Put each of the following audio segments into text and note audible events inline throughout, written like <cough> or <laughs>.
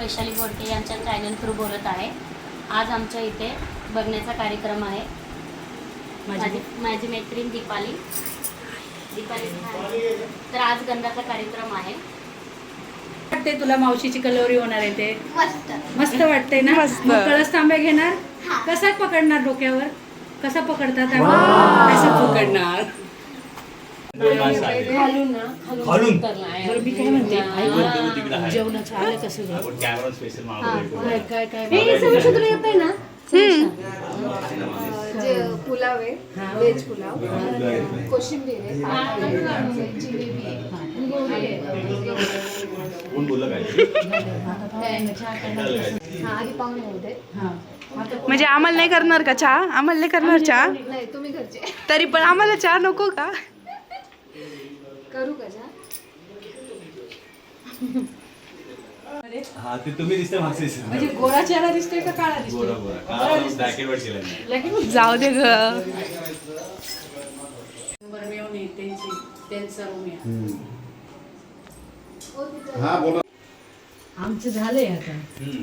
वैशाली बोरके यांच्या channel through बोलत आहे. आज आमच्या इथे बघण्याचा कार्यक्रम आहे. माझी माझी मैत्रीण दीपाली. दीपाली. तर आज गंधाचा कार्यक्रम आहे. वाटते तुला मावशीची कलोरी होणार आहे ते. मस्त. मस्त वाटते ना? मस्त. मग कळस तांब्या घेणार. कसा पकडणार डोक्यावर? कसा पकडतात? कसा पकडणार? खालून ना खालून? बरं मी काय म्हणते ऐक जेवणाचं आलं कसं काय काय काय? समोसा तुला येत ना? जे पुलाव आहे. व्हेज पुलाव. कोशिंबीर आहे जिलेबी हा. आधी पाहुणे होते हा. म्हणजे आम्हाला नाही करणार का चहा? आम्हाला नाही करणार चहा? नाही तुम्ही घरचे. तरी पण आम्हाला चहा नको का? करू का? हा ते तुम्ही दिसते मागचे म्हणजे गोरा चेहरा दिसतोय का काळा दिसतोय? गोरा गोरा. काळा ब्लॅक वर केला नाही जाऊ दे ग. बरं मिळून ये त्यांची. हा बोला. आमचं झालंय आता. हम्म.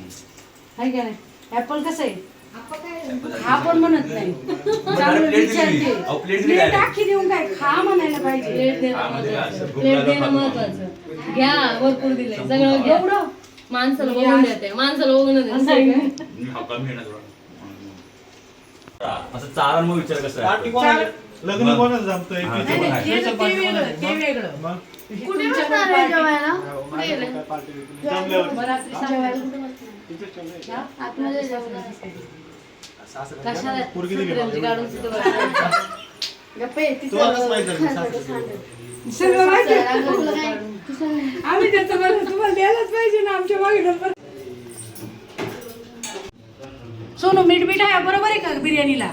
आहे का नाही? ऍपल कसं आहे? आपण काय हा पण म्हणत नाही. चांगलं दिली. विचारते. दिली. प्लेट देऊन काय? खा म्हणायला पाहिजे. प्लेट देणं हा, म्हणजे महत्वाचं. प्लेट देणं घ्या भरपूर दिलंय. सगळं घ्या. एवढं? माणसाला बघून देते. माणसाला बघून असं देते हा चारण मग विचार कसा? लग्न कोणाचं जमतंय? ते वेगळं कुठे बसणार आहे. जेवायला? कुठे गेले? आतमध्ये कशाला पोरगी दिली सुतरांची मला. काढून सुद्धा बघायला. गप्पे तिचं तुम्हालाच माहीत झालं, खानदाचं सासरं. खानदान. सगळं माहिती आहे. अगं, तुला काय तुझं आम्ही त्याचं बरं तुम्हाला द्यायलाच पाहिजे ना आमच्या मागे नंबर सोनू मीठ मीठ आहे बरोबर आहे का बिर्याणीला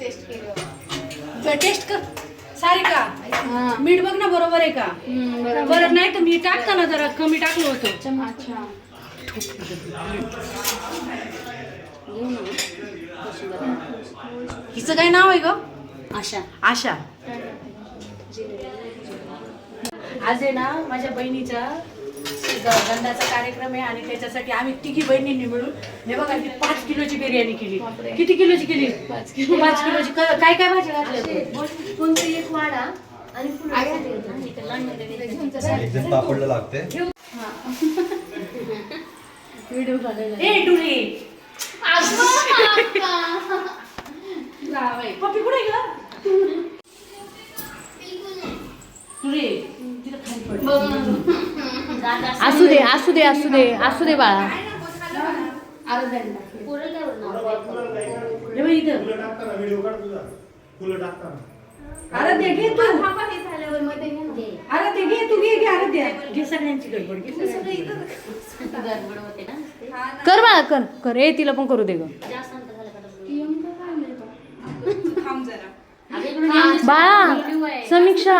टेस्ट केलं टेस्ट कर सारिका हा मीठ बघ ना बरोबर आहे का हम्म. बरं नाही तर मी टाकता ना जरा कमी टाकलं होतं अच्छा हिचं काय नाव आहे ग? आशा. आशा. आज आहे ना माझ्या बहिणीचा ग- गंधाचा कार्यक्रम आहे आणि त्याच्यासाठी आम्ही तिघी बहिणींनी मिळून हे बघा ही पाच किलोची बिर्याणी केली. किती किलोची केली? पाच किलो. पाच किलोची. क- काय काय भाजी घातली होती? कोणतरी एक वाडा आणि पापडला लागते. व्हिडिओ <laughs> <laughs> पप्पी कुठे ग असू दे असू दे असू दे असू दे बाळा. इथं. फुलं टाकताना. टाकताना आराध्या घे तू. हे झाल्यावर घे. ना. आराध्या घे तू घे घे आराध्या. घे सगळ्यांची गडबड घे सगळ्यांची. गडबड. होते ना? कर बाळा कर. कर. ए तिला पण करू दे ग. जास्त अंतर झालं का डबल? बाळा आहे. समीक्षा.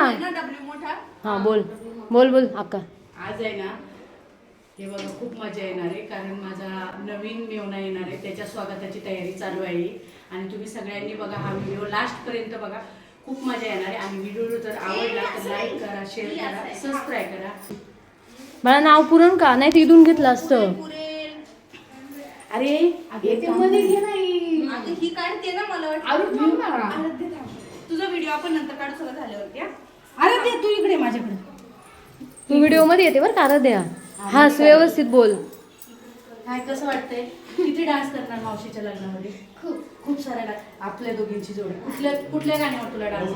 हा बोल. बोल बोल अक्का. आज आहे ना हे बघा खूप मजा येणार आहे कारण माझा नवीन मेवणा येणार आहे. त्याच्या स्वागताची तयारी चालू आहे. आणि तुम्ही सगळ्यांनी बघा हा व्हिडिओ लास्टपर्यंत बघा. खूप मजा येणार आहे. आणि व्हिडिओ जर आवडला तर लाईक करा शेअर करा सबस्क्राईब करा. बाळा नाव पुरण का? नाही ते इथून घेतलं असतं. अरे अगं, ते मध्ये घे नाही. ही. काढते ना मला वाटतं. अरे थांब ना. तुझा व्हिडिओ आपण नंतर काढू सगळं झाल्यावरती हा? अरे ते तू इकडे माझ्याकडे. तू व्हिडिओमध्ये येते बरं का द्या हा व्यवस्थित बोल. काय कसं वाटतंय? किती डान्स करणार मावशीच्या लग्नामध्ये? खूप. खूप साऱ्या डा- आपल्या दोघींची जोडी. कुठल्या कुठल्या गाण्यावर तुला डान्स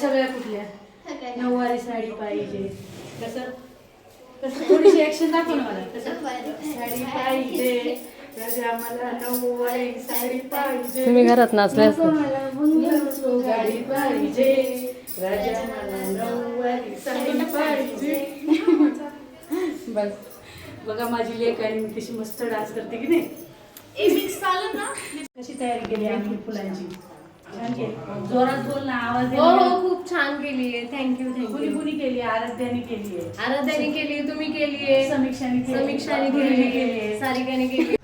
सगळ्या कुठल्या? नऊवारी साडी पाहिजे. कसं कसं थोडीशी ऍक्शन दाखव ना मला. कसं साडी पाहिजे. तुम्ही घरात नाचले गाडी पाहिजे. राजा मला नऊवारी साडी पाहिजे. <laughs> बस. बघा माझी लेक आणि मी कशी मस्त डान्स करते की नाही. कशी तयारी केली आम्ही फुलांची? छान केली. जोरात बोल ना आवाज हो हो खूप छान केली आहे. थँक्यू कुणी थँक्यू कुणी केली आराध्याने केली आहे. आराध्याने केली तुम्ही केली आहे. समीक्षाने केली समीक्षाने पूनमने केली सारिकाने केली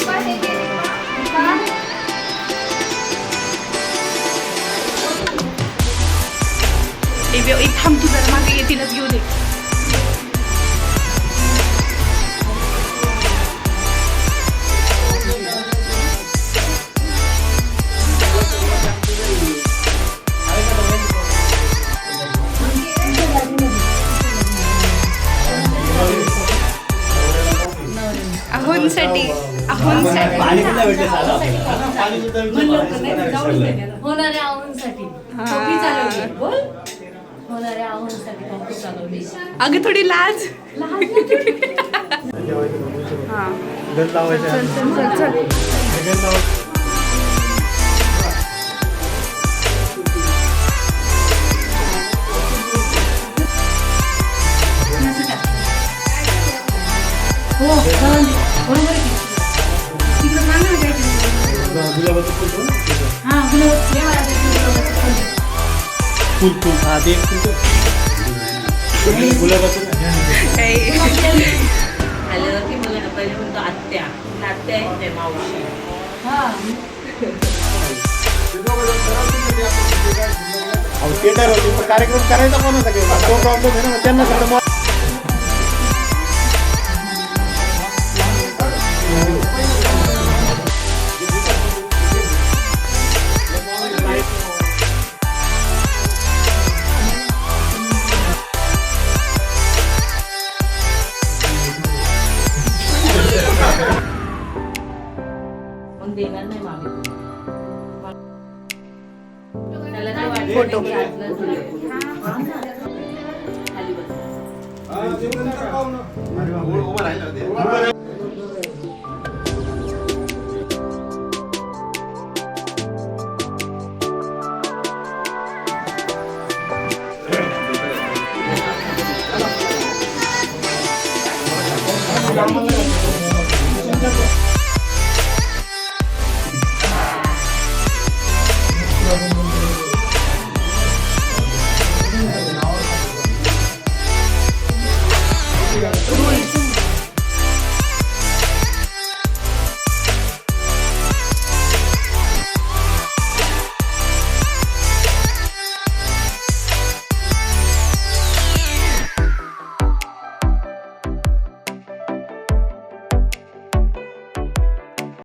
ना थांबतो ए, जरा मागे येतीलच घेऊ दे होणाऱ्या आव्हानासाठी कॉफी चालवली. बोल. होणाऱ्या आव्हानासाठी कॉफी चालवली. अगं थोडी लाज. हा. गंध लावायचं. चल चल चल चल. गंध लावायचं. हो फुल फुल हा ते. गुलाबाचं ना पहिले म्हणतो आत्या आत्या आहे ते मावशी हा अहो, पण कार्यक्रम करायचा कोणाचा तो प्रॉब्लेम आहे ना मग त्यांना सगळं फोटो. की आतलं झालं. खाली बस मग